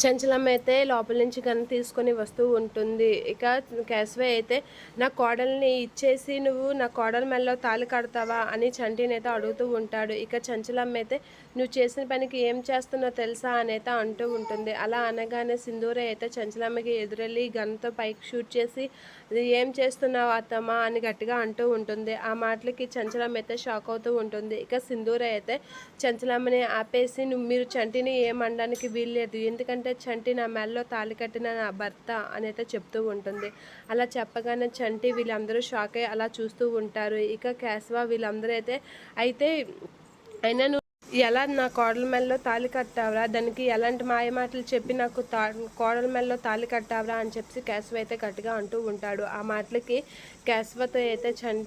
చంచలమ్మ అయితే లోపల నుంచి గన్ తీసుకొని వస్తూ ఉంటుంది. ఇక కేశవ అయితే నా కోడల్ని ఇచ్చేసి నువ్వు నా కోడల మెల్లో తాళి కడతావా? అని చంటిని అయితే అడుగుతూ ఉంటాడు. ఇక చంచలమ్మ అయితే నువ్వు చేసిన పనికి ఏం చేస్తున్నావు తెలుసా? అని అయితే అంటూ ఉంటుంది. అలా అనగానే సింధూర అయితే చంచలమ్మకి ఎదురెళ్ళి గన్తో పైకి షూట్ చేసి ఏం చేస్తున్నావు అత్తమ్మా? అని గట్టిగా అంటూ ఉంటుంది. ఆ మాటలకి చంచలమ్మ అయితే షాక్ అవుతూ ఉంటుంది. ఇక సింధూర అయితే చంచలమ్మని ఆపేసి నువ్వు మీరు చంటిని ఏమనడానికి వీల్లేదు. ఎందుకంటే చంటి నా మెల్లో తాళి కట్టిన నా భర్త అని అయితే చెప్తూ ఉంటుంది. అలా చెప్పగానే చంటి వీళ్ళందరూ షాక్ అయ్యి అలా చూస్తూ ఉంటారు. ఇక కేశవ వీళ్ళందరూ అయితే అయితే అయినా ఎలా నా కోడల మెల్లో తాళి కట్టావరా? దానికి ఎలాంటి మాయ మాటలు చెప్పి నాకు తా కోడల మెల్లో తాళి కట్టావరా అని చెప్పి కేశవ అయితే గట్టిగా అంటూ ఉంటాడు. ఆ మాటలకి కేశవతో అయితే చంట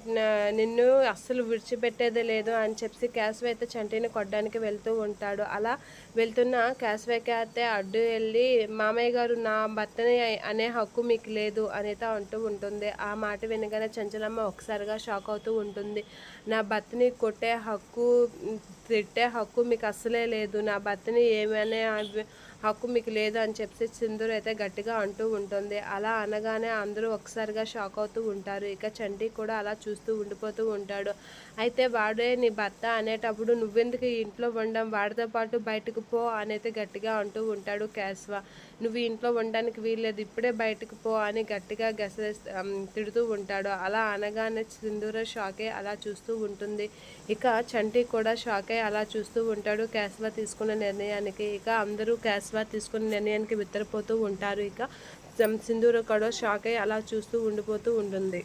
నిన్ను అస్సలు విడిచిపెట్టేదే లేదు అని చెప్పి కేశవ అయితే చంటిని కొట్టడానికి వెళ్తూ ఉంటాడు. అలా వెళ్తున్న కేశవకి అయితే అడ్డు వెళ్ళి మామయ్య గారు నా భర్తని అనే హక్కు మీకు లేదు అనేది అంటూ ఉంటుంది. ఆ మాట వినగానే చంచలమ్మ ఒకసారిగా షాక్ అవుతూ ఉంటుంది. నా భర్తని కొట్టే హక్కు తిట్టే హక్కు మీకు అస్సలే లేదు. నా భర్తని ఏమైనా హక్కు మీకు లేదు అని చెప్పి సింధూర్ అయితే గట్టిగా అంటూ ఉంటుంది. అలా అనగానే అందరూ ఒకసారిగా షాక్ అవుతూ ఉంటారు. ఇక చంటి కూడా అలా చూస్తూ ఉండిపోతూ ఉంటాడు. అయితే వాడే నీ భర్త అనేటప్పుడు నువ్వెందుకు ఇంట్లో ఉండడం వాడితో పాటు బయటకు పో అనైతే గట్టిగా అంటూ ఉంటాడు కేశవ. నువ్వు ఇంట్లో ఉండడానికి వీల్లేదు. ఇప్పుడే బయటకు పో అని గట్టిగా గస తిడుతూ ఉంటాడు. అలా అనగానే సింధూర షాకే అలా చూస్తూ ఉంటుంది. ఇక చంటి కూడా షాకే అలా చూస్తూ ఉంటాడు. కేశవ తీసుకున్న నిర్ణయానికి ఇక అందరూ కేశవ తీసుకుని నిర్ణయానికి విత్తరపోతూ ఉంటారు. ఇక సింధూర కూడా షాక్ అయి అలా చూస్తూ ఉండిపోతూ ఉంటుంది.